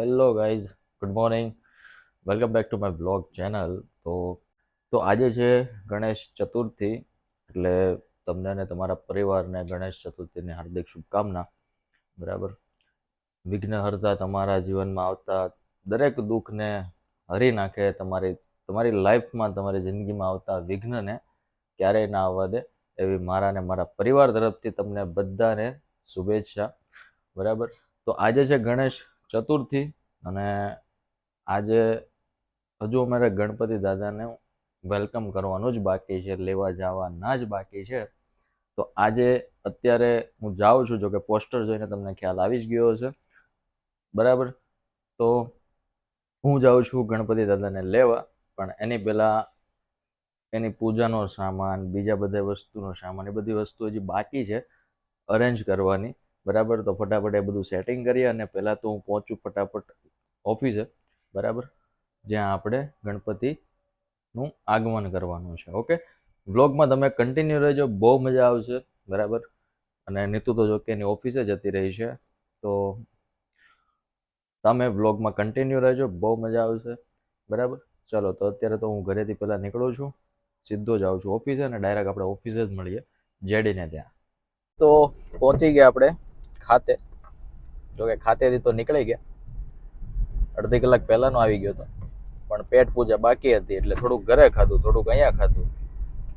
Hello guys good morning welcome back to my blog channel તો તો આજે છે ગણેશ ચતુર્થી, એટલે તમને અને તમારા પરિવારને ગણેશ ચતુર્થીની હાર્દિક શુભકામના. બરાબર? વિઘ્નહર્તા તમારા જીવનમાં આવતા દરેક દુઃખને હરી નાખે, તમારી તમારી લાઈફમાં, તમારી જિંદગીમાં આવતા વિઘ્નને ક્યારેય ના આવવા દે, એવી મારા ને મારા પરિવાર તરફથી તમને બધાને શુભેચ્છા. બરાબર? તો આજે છે ગણેશ ચતુર્થી અને આજે હજુ અમારે ગણપતિ દાદાને વેલકમ કરવાનું જ બાકી છે, લેવા જવાના જ બાકી છે. તો આજે અત્યારે હું જાઉં છું જો કે પોસ્ટર જોઈને તમને ખ્યાલ આવી જ ગયો છે બરાબર? તો હું જાઉં છું ગણપતિ દાદાને લેવા, પણ એની પહેલાં એની પૂજાનો સામાન, બીજા બધા વસ્તુનો સામાન, એ બધી વસ્તુ હજી બાકી છે, અરેન્જ કરવાની. બરાબર? તો ફટાફટ એ બધું સેટિંગ કરીએ અને પહેલાં તો હું પહોંચું ફટાફટ ઓફિસે બરાબર? જ્યાં આપણે ગણપતિનું આગમન કરવાનું છે. ઓકે વ્લોગમાં તમે કન્ટિન્યુ રહેજો. બહુ મજા આવશે. બરાબર? અને નીતુ તો જો કે એની ઓફિસે જતી રહી છે. તો તમે વ્લોગમાં કન્ટિન્યુ રહેજો. બહુ મજા આવશે. બરાબર? ચલો, તો અત્યારે તો હું ઘરેથી પહેલાં નીકળું છું. સીધો જાઉં છું ઓફિસે અને ડાયરેક્ટ આપણે ઓફિસે જ મળીએ. જેડીને ત્યાં. તો પહોંચી ગયા આપણે. ખાતે. જોકે ખાતેથી તો નીકળી ગયા. અડધી કલાક પહેલાંનો આવી ગયો હતો પણ પેટ પૂજા બાકી હતી એટલે થોડુંક ઘરે ખાધું, થોડુંક અહીંયા ખાધું.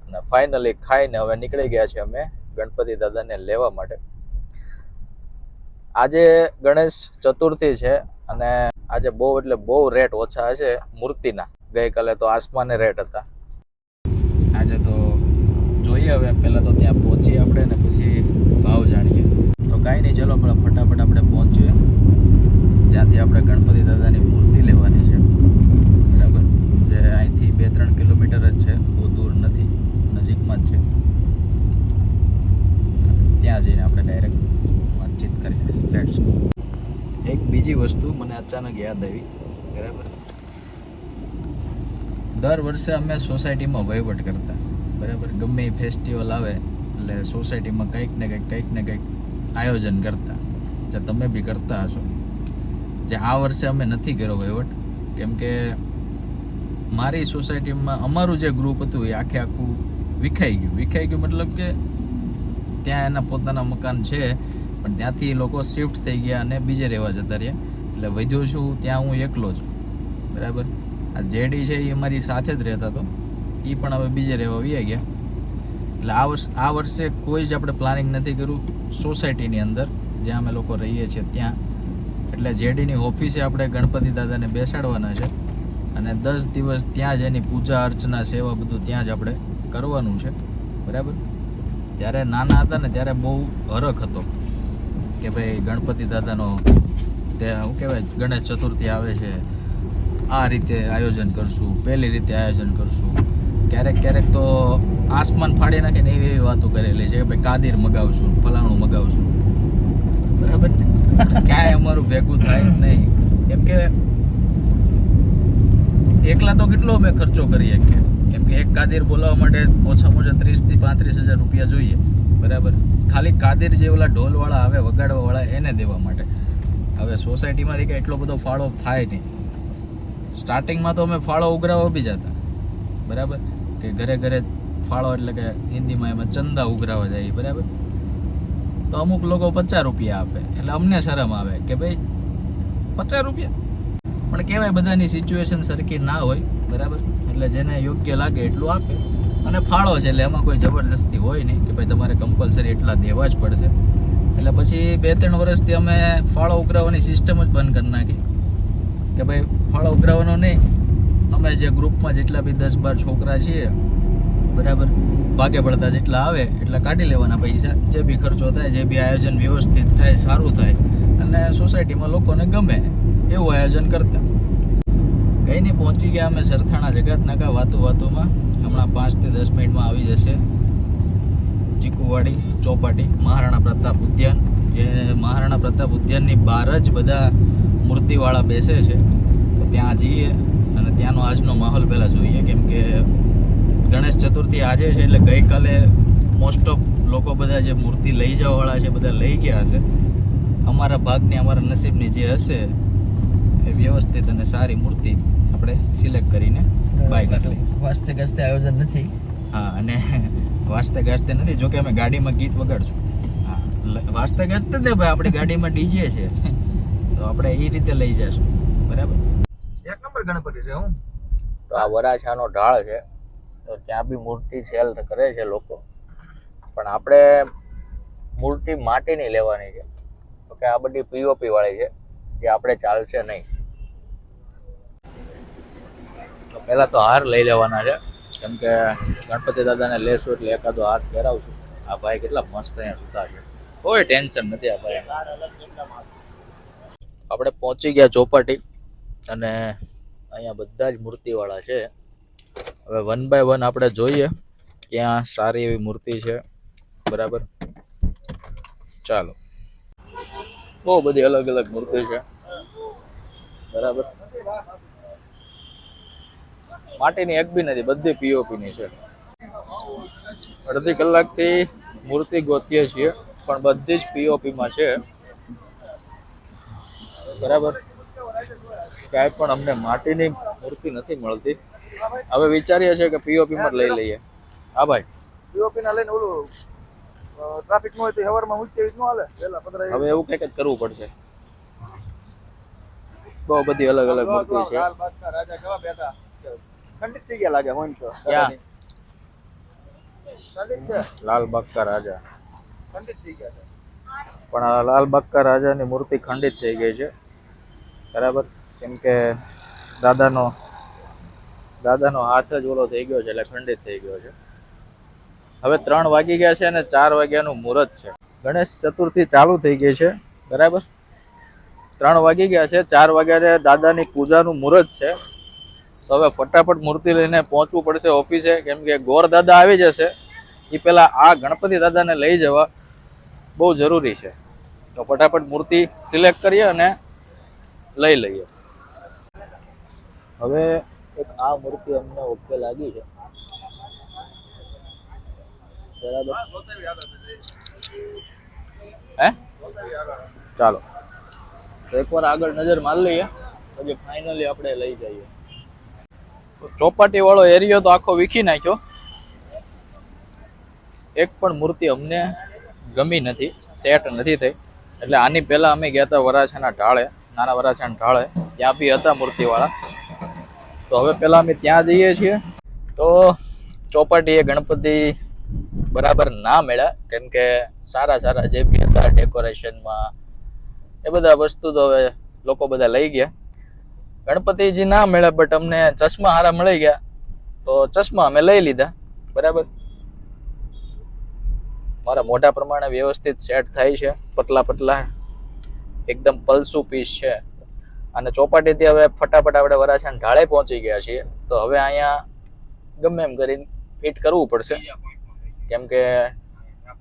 અને ફાઇનલી ખાઈને હવે નીકળી ગયા છે અમે ગણપતિ દાદાને લેવા માટે. આજે ગણેશ ચતુર્થી છે અને આજે બહુ એટલે બહુ રેટ ઓછા છે મૂર્તિના. ગઈકાલે તો આસમાને રેટ હતા. આજે તો જોઈએ હવે, પહેલાં તો ત્યાં પહોંચીએ આપણે ને પછી ભાવ જાણીએ તો કાંઈ નહીં, ચલો, પણ ફટાફટ આપણે પહોંચીએ. જ્યાંથી આપણે ગણપતિ દાદાની મૂર્તિ લેવાની છે. બરાબર? જે અહીંથી બે ત્રણ કિલોમીટર જ છે, બહુ દૂર નથી, નજીકમાં જ છે. ત્યાં જઈને આપણે ડાયરેક્ટ વાતચીત કરીએ લેટ્સ એક બીજી વસ્તુ મને અચાનક યાદ આવી, બરાબર? દર વર્ષે અમે સોસાયટીમાં વહીવટ કરતા, બરાબર? ગમે એ ફેસ્ટિવલ આવે, એટલે સોસાયટીમાં કંઈક ને કંઈક કંઈક ને કંઈક આયોજન કરતા, જે તમે બી કરતા હશો. જે આ વર્ષે અમે નથી કર્યો વહીવટ કેમ કે મારી સોસાયટીમાં અમારું જે ગ્રુપ હતું, એ આખે આખું વિખાઈ ગયું. વિખાઈ ગયું મતલબ કે ત્યાં એના પોતાના મકાન છે, પણ ત્યાંથી એ લોકો શિફ્ટ થઈ ગયા અને બીજે રહેવા જતા રહ્યા. એટલે વધ્યો છું, ત્યાં હું એકલો છું. બરાબર? આ જેડી છે, એ અમારી સાથે જ રહેતા હતો એ પણ હવે બીજે રહેવા વ્યા ગયા. એટલે આ વર્ષ આ વર્ષે કોઈ જ આપણે પ્લાનિંગ નથી કર્યું સોસાયટીની અંદર, જ્યાં અમે લોકો રહીએ છીએ ત્યાં. એટલે જેડીની ઓફિસે આપણે ગણપતિ દાદાને બેસાડવાના છે અને દસ દિવસ ત્યાં જ એની પૂજા અર્ચના, સેવા બધું ત્યાં જ આપણે કરવાનું છે. બરાબર? ત્યારે નાના હતા ને ત્યારે બહુ હરખ હતો કે ભાઈ ગણપતિ દાદાનો તે શું કહેવાય, ગણેશ ચતુર્થી આવે છે, આ રીતે આયોજન કરશું, પહેલી રીતે આયોજન કરશું. ક્યારેક ક્યારેક તો આસમાન ફાડી નાખીને એવી એવી વાતો કરેલી છે કે ભાઈ કાદીર મગાવશું ફલાણું મગાવશું. બરાબર ક્યાંય અમારું ભેગું થાય નહીં. કેમ કે એકલા તો કેટલો અમે ખર્ચો કરીએ કે? કેમ કે એક કાદીર બોલાવવા માટે ઓછામાં ઓછા ત્રીસથી પાંત્રીસ હજાર રૂપિયા જોઈએ. બરાબર? ખાલી કાદીર જે ઓલા ઢોલવાળા આવે વગાડવાવાળા એને દેવા માટે. હવે સોસાયટીમાંથી કંઈ એટલો બધો ફાળો થાય નહીં. સ્ટાર્ટિંગમાં તો અમે ફાળો ઉઘરાવવા બી જતા. બરાબર? કે ઘરે ઘરે ફાળો એટલે કે હિન્દીમાં એમાં ચંદા ઉઘરાવા જાય બરાબર? તો અમુક લોકો પચાસ રૂપિયા આપે, એટલે અમને શરમ આવે કે ભાઈ પચાસ રૂપિયા. પણ કહેવાય બધાની સિચ્યુએશન સરખી ના હોય, બરાબર? એટલે જેને યોગ્ય લાગે એટલું આપે. અને ફાળો છે એટલે એમાં કોઈ જબરદસ્તી હોય નહીં કે ભાઈ તમારે કમ્પલસરી એટલા દેવા જ પડશે. એટલે પછી બે ત્રણ વર્ષથી અમે ફાળો ઉઘરાવવાની સિસ્ટમ જ બંધ કરી નાખી. કે ભાઈ ફાળો ઉઘરાવવાનો નહીં. અમે જે ગ્રુપમાં જેટલા બી દસ બાર છોકરા છીએ બરાબર? ભાગે પડતા જેટલા આવે, એટલા કાઢી લેવાના પૈસા. જે બી ખર્ચો થાય, જે બી આયોજન વ્યવસ્થિત થાય, સારું થાય. અને સોસાયટીમાં લોકોને ગમે એવું આયોજન કરતા. કંઈ નહીં પહોંચી ગયા અમે સરથાણા જગતનાકા વાતું વાતોમાં. હમણાં પાંચથી દસ મિનિટમાં આવી જશે. ચીકુવાડી, ચોપાટી, મહારાણા પ્રતાપ ઉદ્યાન. જે મહારાણા પ્રતાપ ઉદ્યાનની બહાર જ બધા મૂર્તિવાળા બેસે છે. તો ત્યાં જઈએ અને ત્યાંનો આજનો માહોલ પહેલાં જોઈએ. કેમ કે ગણેશ ચતુર્થી આજે છે એટલે ગઈકાલે મોસ્ટ ઓફ લોકો બધા જે મૂર્તિ લઈ જવાવાળા છે બધા લઈ ગયા હશે અમારા ભાગની અમારા નસીબની જે હશે એ વ્યવસ્થિત અને સારી મૂર્તિ આપણે સિલેક્ટ કરીને બાય કરી લઈએ. વાસ્તે ગાસ્તે આયોજન નથી. હા અને વાસ્તે ગાસ્તે નથી જોકે અમે ગાડીમાં ગીત વગાડશું. હા વાસ્તે ગાજતે જ ને ભાઈ આપણી ગાડીમાં ડીજે છે. તો આપણે એ રીતે લઈ જશું. બરાબર? એક નંબર ગણપતિ છે હું. તો આ વરાછાનો ઢાળ છે. તો ત્યાં બી મૂર્તિ સેલ કરે છે લોકો. પણ આપણે મૂર્તિ માટીની લેવાની છે. તો કે આ બધી પીઓપી વાળી છે, જે આપણે ચાલશે નહીં. તો પહેલા તો હાર લઈ લેવાના છે. કેમ કે ગણપતિ દાદાને લેશું એટલે એકાદો હાર પહેરાવશું. આ ભાઈ કેટલા મસ્ત અહીંયા સુતા છે. કોઈ ટેન્શન નથી આ ભાઈ. આપણે પહોંચી ગયા ચોપાટી અને અહીંયા બધા જ મૂર્તિવાળા છે. હવે વન બાય વન આપણે જોઈએ ક્યાં સારી એવી મૂર્તિ છે. બરાબર? ચાલો. બહુ બધી અલગ અલગ મૂર્તિ છે. બરાબર? માટીની એક બી નથી, બધી પીઓપી ની છે. અડધી કલાકથી મૂર્તિ ગોતીએ છીએ, પણ બધી જ પીઓપી માં છે. બરાબર? ક્યાંય પણ અમને માટીની મૂર્તિ નથી મળતી. હવે વિચારીએ છીએ કે પીઓપી માં લઈ લઈએ. હા ભાઈ. પીઓપી ના લઈને ઓલું ટ્રાફિકનું હોય તો હવારમાં ઊંચી ન હાલે? પેલા પંદર હવે એવું કંઈક જ કરવું પડશે. બહુ બધી અલગ અલગ મૂર્તિ છે. રાજા કેવા બેઠા? ખંડિત થઈ ગયા લાગે હોય તો. ક્યાં? ખંડિત છે? લાલ બાગકા રાજા. ખંડિત થઈ ગયા છે. પણ આ લાલ બાગકા રાજાની મૂર્તિ ખંડિત થઈ ગઈ છે. બરાબર? કેમ કે દાદાનો દાદાનો હાથ જ ઓલો થઈ ગયો છે એટલે ખંડિત થઈ ગયો છે. હવે ત્રણ વાગી ગયા છે અને ચાર વાગ્યાનું મુહૂર્ત છે. ગણેશ ચતુર્થી ચાલુ થઈ ગઈ છે. બરાબર? ત્રણ વાગી ગયા છે. ચાર વાગ્યા દાદાની પૂજાનું મુહૂર્ત છે. તો હવે ફટાફટ મૂર્તિ લઈને પહોંચવું પડશે ઓફિસે. કેમ કે ગોર દાદા આવી જશે. એ પહેલાં આ ગણપતિ દાદાને લઈ જવા બહુ જરૂરી છે. તો ફટાફટ મૂર્તિ સિલેક્ટ કરીએ અને લઈ લઈએ. હવે એક આ મૂર્તિ અમને ઓકે લાગી છે. બરાબર? હે? ચાલો. તો એકવાર આગળ નજર મારી લઈએ પછી ફાઇનલી આપણે લઈ જઈએ. ચોપાટી વાળો એરિયો તો આખો વીખી નાખ્યો. એક પણ મૂર્તિ અમને ગમી નથી સેટ નથી થઈ. એટલે આની પહેલાં અમે ગયા હતા વરાછાના ઢાળે નાના વરાછાના ઢાળે. ત્યાં બી હતા મૂર્તિવાળા. તો હવે પહેલાં અમે ત્યાં જઈએ છીએ. તો ચોપાટી એ ગણપતિ બરાબર ના મળ્યા કેમ કે સારા સારા જે બી હતા ડેકોરેશનમાં એ બધા વસ્તુ તો હવે લોકો બધા લઈ ગયા. ગણપતિજી ના મળ્યા બટ અમને ચશ્મા હારા મળી ગયા. તો ચશ્મા અમે લઈ લીધા, બરાબર? મારા મોઢા પ્રમાણે વ્યવસ્થિત સેટ થાય છે, પતલા પતલા, એકદમ પલસુ પીસ છે. અને ચોપાટીથી હવે ફટાફટ આપણે વરાછાના ઢાળે પહોંચી ગયા છીએ. તો હવે અહીંયા ગમે એમ કરીને ફિટ કરવું પડશે. કેમ કે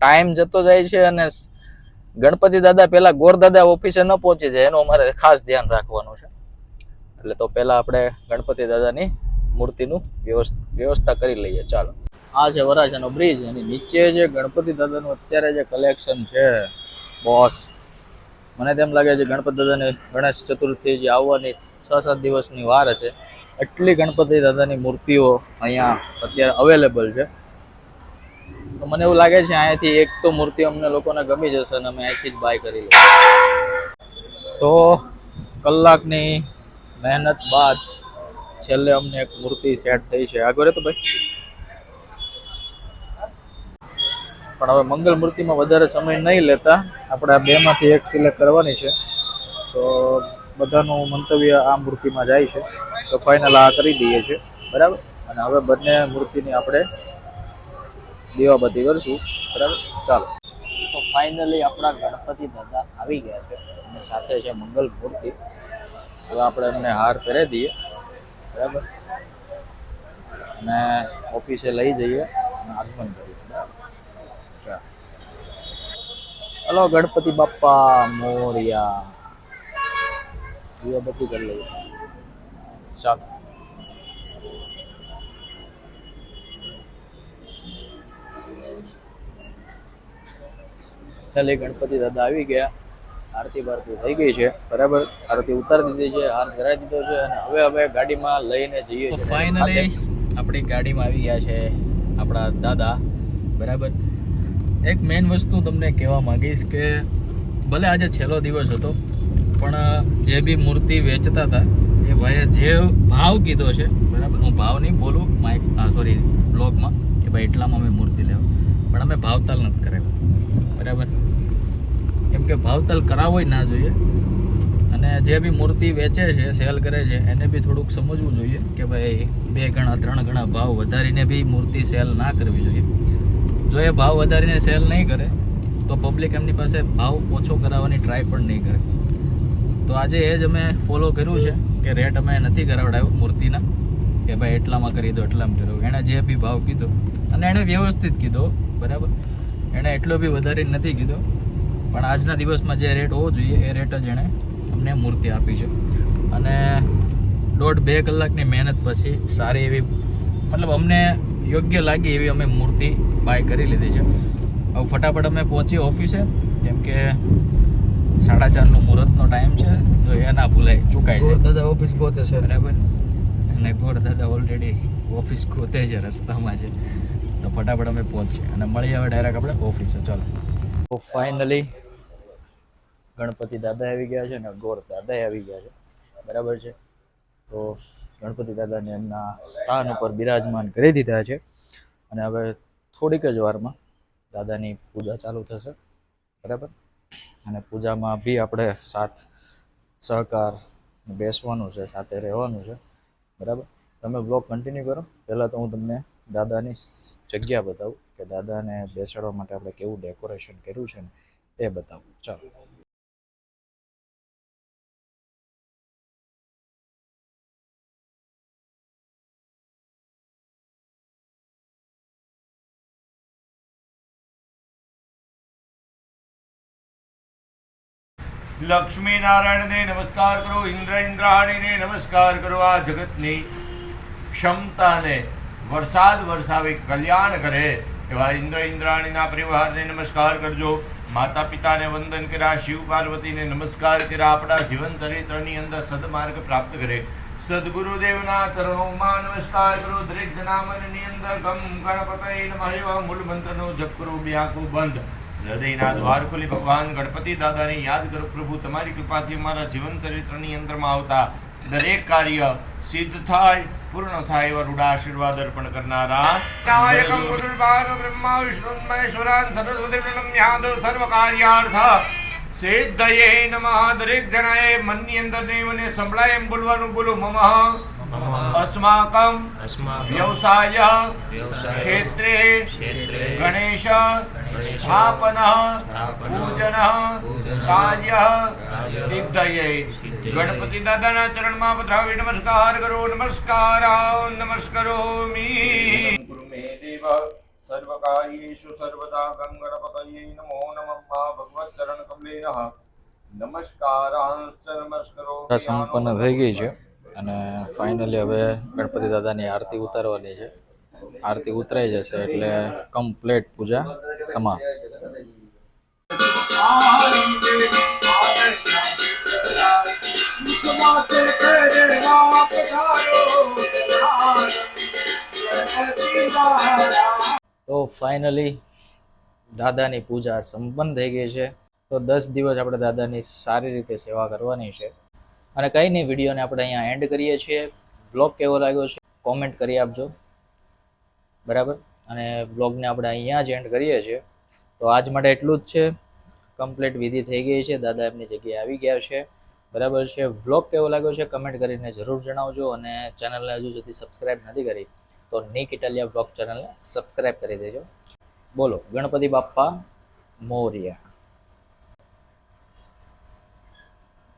ટાઈમ જતો જાય છે અને ગણપતિ દાદા પહેલાં ગોર દાદા ઓફિસે ન પહોંચી જાય એનું અમારે ખાસ ધ્યાન રાખવાનું છે. એટલે તો પહેલાં આપણે ગણપતિ દાદાની મૂર્તિનું વ્યવસ- વ્યવસ્થા કરી લઈએ. ચાલો. આ છે વરાછાનો બ્રિજ અને નીચે જે ગણપતિ દાદાનું અત્યારે જે કલેક્શન છે બોસ મને તેમ લાગે છે ગણપતિ દાદાની ગણેશ ચતુર્થી જે આવવાની છ સાત દિવસની વાર હશે, એટલી ગણપતિ દાદાની મૂર્તિઓ અહીંયા અત્યારે અવેલેબલ છે. તો મને એવું લાગે છે અહીંયાથી એક તો મૂર્તિ અમને લોકોને ગમી જશે અને અમે અહીંથી જ બાય કરી લઈએ. તો કલાકની મહેનત બાદ છેલ્લે અમને એક મૂર્તિ સેટ થઈ છે. આગળ તો ભાઈ. પણ હવે મંગલ મૂર્તિમાં વધારે સમય નહીં લેતા. આપણે આ બેમાંથી એક સિલેક્ટ કરવાની છે. તો બધાનું મંતવ્ય આ મૂર્તિમાં જાય છે. તો ફાઇનલ આ કરી દઈએ છીએ. બરાબર? અને હવે બંને મૂર્તિની આપણે દીવાબત્તી કરશું. બરાબર? ચાલો. તો ફાઇનલી આપણા ગણપતિ દાદા આવી ગયા છે. અને સાથે છે મંગલ મૂર્તિ. હવે આપણે એમને હાર પહેરી દઈએ. બરાબર? અને ઓફિસે લઈ જઈએ. અને આગમન કરીએ. બરાબર ચાલો. હલો ગણપતિ બાપ્પા મોરિયા. દીવાબત્તી કરી લઈએ. ચાલો. ચાલે ગણપતિ દાદા આવી ગયા. આરતી બારતી થઈ ગઈ છે. બરાબર? આરતી ઉતારી દીધી છે હાર ધરાઈ દીધો છે અને હવે અમે ગાડીમાં લઈને જઈએ છીએ. ફાઇનલી આપણી ગાડીમાં આવી ગયા છે આપણા દાદા. બરાબર? એક મેઇન વસ્તુ તમને કહેવા માંગીશ કે ભલે આજે છેલ્લો દિવસ હતો, પણ જે બી મૂર્તિ વેચતા હતા, એ ભાઈએ જે ભાવ કીધો છે, બરાબર, હું ભાવ નહીં બોલું માઇક સોરી બ્લોગમાં કે ભાઈ એટલામાં અમે મૂર્તિ લેવા, પણ અમે ભાવતાલ નથી કરાવ્યો, બરાબર? કેમ કે ભાવતાલ કરાવવો ના જોઈએ, અને જે બી મૂર્તિ વેચે છે, સેલ કરે છે, એને બી થોડુંક સમજવું જોઈએ કે ભાઈ બે ગણા, ત્રણ ગણા ભાવ વધારીને બી મૂર્તિ સેલ ના કરવી જોઈએ. જો એ ભાવ વધારીને સેલ નહીં કરે, તો પબ્લિક એમની પાસે ભાવ ઓછો કરાવવાની ટ્રાય પણ નહીં કરે. તો આજે એ જ અમે ફોલો કર્યું છે કે રેટ અમે નથી કરાવડાયો મૂર્તિના, કે ભાઈ એટલામાં કરી દો, એટલામાં કરો એણે જે બી ભાવ કીધો, અને એણે વ્યવસ્થિત કીધો બરાબર? એણે એટલો બી વધારીને નથી કીધો. પણ આજના દિવસમાં જે રેટ હોવો જોઈએ, એ રેટ જ એણે અમને મૂર્તિ આપી છે. અને દોઢ બે કલાકની મહેનત પછી સારી એવી, મતલબ અમને યોગ્ય લાગી એવી અમે મૂર્તિ બાય કરી લીધી છે. હવે ફટાફટ અમે પહોંચીએ ઓફિસે કેમ કે સાડા ચારનું મુહૂર્તનો ટાઈમ છે તો એ ના ભૂલાય ચૂકાય જાય. દાદા ઓફિસ ગોતે છે. બરાબર અને ગોળ દાદા ઓલરેડી ઓફિસ ગોતે છે રસ્તામાં છે. તો ફટાફટ અમે પહોંચીએ અને મળીએ હવે ડાયરેક્ટ આપણે ઓફિસે ચાલો. તો ફાઇનલી ગણપતિ દાદા આવી ગયા છે અને ગોર દાદા આવી ગયા છે. બરાબર છે? તો ગણપતિ દાદાને એમના સ્થાન ઉપર બિરાજમાન કરી દીધા છે. અને હવે થોડીક જ વારમાં દાદાની પૂજા ચાલુ થશે. બરાબર? અને પૂજામાં બી આપણે સાથ સહકાર બેસવાનું છે, સાથે રહેવાનું છે. બરાબર? તમે બ્લોગ કન્ટિન્યુ કરો. પહેલાં તો હું તમને દાદાની જગ્યા બતાવું, કે દાદાને બેસાડવા માટે આપણે કેવું ડેકોરેશન કર્યું છે ને એ બતાવું. ચાલો. લક્ષ્મી નારાયણને નમસ્કાર કરો ઇન્દ્ર ઇન્દ્રાણીને નમસ્કાર કરો, આ જગતની ક્ષમતાને વરસાદ વરસાવે, કલ્યાણ કરે એવા ઇન્દ્ર ઇન્દ્રાણીના પરિવારને નમસ્કાર કરજો. માતા પિતાને વંદન કર્યા શિવ પાર્વતીને નમસ્કાર કર્યા, આપણા જીવન ચરિત્રની અંદર સદમાર્ગ પ્રાપ્ત કરે. સદગુરુદેવના ચરણોમાં નમસ્કાર કરો દરેક જનામનની અંદર ગમ ગણપતય નમઃ એવા મૂળ મંત્રનો જપ કરો, બે આંખો બંધ. હૃદયના દ્વાર ખોલી ભગવાન ગણપતિ દાદાને યાદ કરો પ્રભુ તમારી કૃપાથી અમારા જીવન ચરિત્રની અંદરમાં આવતા દરેક કાર્ય સિદ્ધ થાય પૂર્ણ થાય એવા રૂડા આશીર્વાદ અર્પણ કરનારા ગુરુર્ભાગ બ્રહ્મા વિષ્ણુ મહેશ્વરાન સરસ્વતી પ્રણમ્યાદ સર્વ કાર્યાર્થ સિદ્ધયે નમઃ. દરેક જણાએ મનની અંદર ને મને સંભળાય એમ બોલવાનું બોલો મમઃ. વ્યવસાય ક્ષેત્રે ગણેશ સ્થાપન પૂજન કાર્ય સિદ્ધયે ગણપતિ દાદાના ચરણમાં પધરાવી નમસ્કાર કરો નમસ્કાર નમસ્કરોમી ગુરુ મે દેવ સર્વકાર્યેષુ સર્વદા ગંગણપતયે નમો નમઃ ભગવત ચરણ કમલે નમસ્કાર સંપન્ન થઈ ગઈ છે. અને ફાઇનલી હવે ગણપતિ દાદાની આરતી ઉતારવાની છે. આરતી ઉતરાઈ જશે એટલે કમ્પ્લેટ પૂજા સમાપ્ત. તો ફાઇનલી દાદાની પૂજા સંપન્ન થઈ ગઈ છે. તો દસ દિવસ આપણે દાદાની સારી રીતે સેવા કરવાની છે. અને કંઈ નહીં, વિડીયોને આપણે અહીંયા એન્ડ કરીએ છીએ. બ્લોગ કેવો લાગ્યો છે કોમેન્ટ કરી આપજો. બરાબર? અને બ્લોગને આપણે અહીંયા જ એન્ડ કરીએ છીએ. તો આજ માટે એટલું જ છે. કમ્પ્લીટ વિધિ થઈ ગઈ છે. દાદા એમની જગ્યાએ આવી ગયા છે. બરાબર છે? વ્લોગ કેવો લાગ્યો છે કમેન્ટ કરીને જરૂર જણાવજો અને ચેનલને હજુ સુધી સબસ્ક્રાઇબ નથી કરી, તો નિક ઇટાલિયા બ્લોગ ચેનલને સબસ્ક્રાઇબ કરી દેજો. બોલો, Ganpati Bappa Morya.